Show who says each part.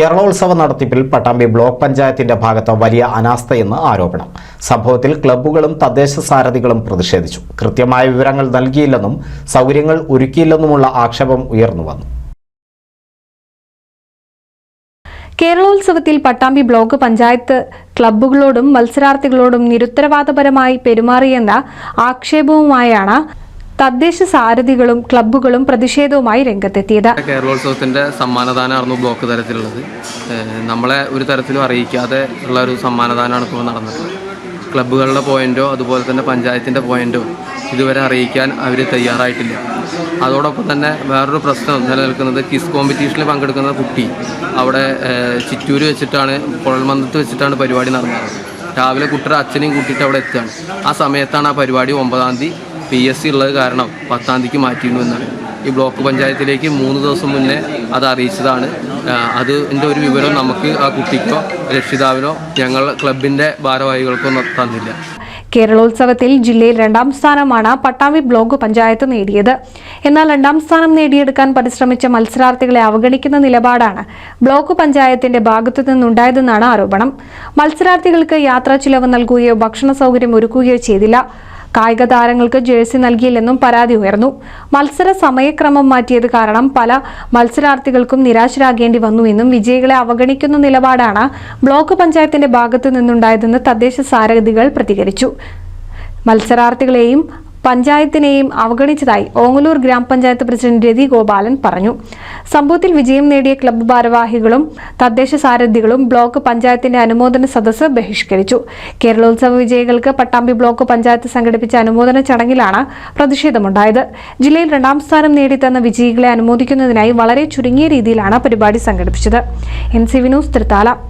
Speaker 1: കേരളോത്സവ നടത്തിപ്പിൽ Pattambi block പഞ്ചായത്തിന്റെ ഭാഗത്ത് വലിയ അനാസ്ഥയെന്ന് ആരോപണം. സംഭവത്തിൽ ക്ലബ്ബുകളും തദ്ദേശ സാരഥികളും പ്രതിഷേധിച്ചു. കൃത്യമായ വിവരങ്ങൾ നൽകിയില്ലെന്നും സൗകര്യങ്ങൾ ഒരുക്കിയില്ലെന്നുമുള്ള ആക്ഷേപം ഉയർന്നു വന്നു.
Speaker 2: കേരളോത്സവത്തിൽ പട്ടാമ്പി ബ്ലോക്ക് പഞ്ചായത്ത് ക്ലബ്ബുകളോടും മത്സരാർത്ഥികളോടും നിരുത്തരവാദപരമായി പെരുമാറിയെന്ന ആക്ഷേപവുമായാണ് തദ്ദേശ സാരഥികളും ക്ലബ്ബുകളും പ്രതിഷേധവുമായി രംഗത്തെത്തിയത്.
Speaker 3: കേരളോത്സവത്തിന്റെ സമ്മാനദാനമായിരുന്നു ബ്ലോക്ക് തരത്തിലുള്ളത് നമ്മളെ ഒരു തരത്തിലും അറിയിക്കാതെ ഉള്ള ഒരു സമ്മാനദാനമാണ് ഇപ്പോൾ നടന്നത്. ക്ലബ്ബുകളുടെ പോയിന്റോ അതുപോലെ തന്നെ പഞ്ചായത്തിന്റെ പോയിന്റോ ഇതുവരെ അറിയിക്കാൻ അവർ തയ്യാറായിട്ടില്ല. അതോടൊപ്പം തന്നെ വേറൊരു പ്രശ്നം നിലനിൽക്കുന്നത് കിസ് കോമ്പറ്റീഷനിൽ പങ്കെടുക്കുന്ന കുട്ടി അവിടെ ചിറ്റൂര് വെച്ചിട്ടാണ് കുഴൽമന്ദത്ത് വെച്ചിട്ടാണ് പരിപാടി നടന്നത്. രാവിലെ കുട്ടിയുടെ അച്ഛനെയും കൂട്ടിയിട്ട് അവിടെ എത്തുകയാണ്. ആ സമയത്താണ് ആ പരിപാടി ഒമ്പതാം തീയതി പി എസ് സി ഉള്ളത് കാരണം പത്താം തീയതിക്ക് മാറ്റിയിരുന്നു എന്നാണ്. ഈ ബ്ലോക്ക് പഞ്ചായത്തിലേക്ക് മൂന്ന് ദിവസം മുന്നേ അത് അറിയിച്ചതാണ്. അതിന്റെ ഒരു വിവരം നമുക്ക് ആ കുട്ടിക്കോ രക്ഷിതാവിനോ ഞങ്ങൾ ക്ലബിന്റെ ഭാരവാഹികൾക്കോ തന്നില്ല.
Speaker 2: കേരളോത്സവത്തിൽ ജില്ലയിൽ രണ്ടാം സ്ഥാനമാണ് പട്ടാമ്പി ബ്ലോക്ക് പഞ്ചായത്ത് നേടിയത്. എന്നാൽ രണ്ടാം സ്ഥാനം നേടിയെടുക്കാൻ പരിശ്രമിച്ച മത്സരാർത്ഥികളെ അവഗണിക്കുന്ന നിലപാടാണ് ബ്ലോക്ക് പഞ്ചായത്തിന്റെ ഭാഗത്തു നിന്നുണ്ടായതെന്നാണ് ആരോപണം. മത്സരാർത്ഥികൾക്ക് യാത്രാ ചിലവ് നൽകുകയോ ഭക്ഷണ സൗകര്യം ഒരുക്കുകയോ ചെയ്തില്ല. കായിക താരങ്ങൾക്ക് ജേഴ്സി നൽകിയില്ലെന്നും പരാതി ഉയർന്നു. മത്സര സമയക്രമം മാറ്റിയത് കാരണം പല മത്സരാർത്ഥികൾക്കും നിരാശരാകേണ്ടി വന്നുവെന്നും വിജയികളെ അവഗണിക്കുന്ന നിലപാടാണ് ബ്ലോക്ക് പഞ്ചായത്തിന്റെ ഭാഗത്തു നിന്നുണ്ടായതെന്ന് തദ്ദേശ സാരഥികൾ പ്രതികരിച്ചു. മത്സരാർത്ഥികളെയും പഞ്ചായത്തിനെയും അവഗണിച്ചതായി ഓങ്ങലൂർ ഗ്രാമപഞ്ചായത്ത് പ്രസിഡന്റ് രതി ഗോപാലൻ പറഞ്ഞു. സംഭവത്തിൽ വിജയം നേടിയ ക്ലബ്ബ് ഭാരവാഹികളും തദ്ദേശ സാരഥികളും ബ്ലോക്ക് പഞ്ചായത്തിന്റെ അനുമോദന സദസ്സ് ബഹിഷ്കരിച്ചു. കേരളോത്സവ വിജയികൾക്ക് പട്ടാമ്പി ബ്ലോക്ക് പഞ്ചായത്ത് സംഘടിപ്പിച്ച അനുമോദന ചടങ്ങിലാണ് പ്രതിഷേധമുണ്ടായത്. ജില്ലയിൽ രണ്ടാം സ്ഥാനം നേടിത്തന്ന വിജയികളെ അനുമോദിക്കുന്നതിനായി വളരെ ചുരുങ്ങിയ രീതിയിലാണ് പരിപാടി സംഘടിപ്പിച്ചത്. N C Vinos Thrithala.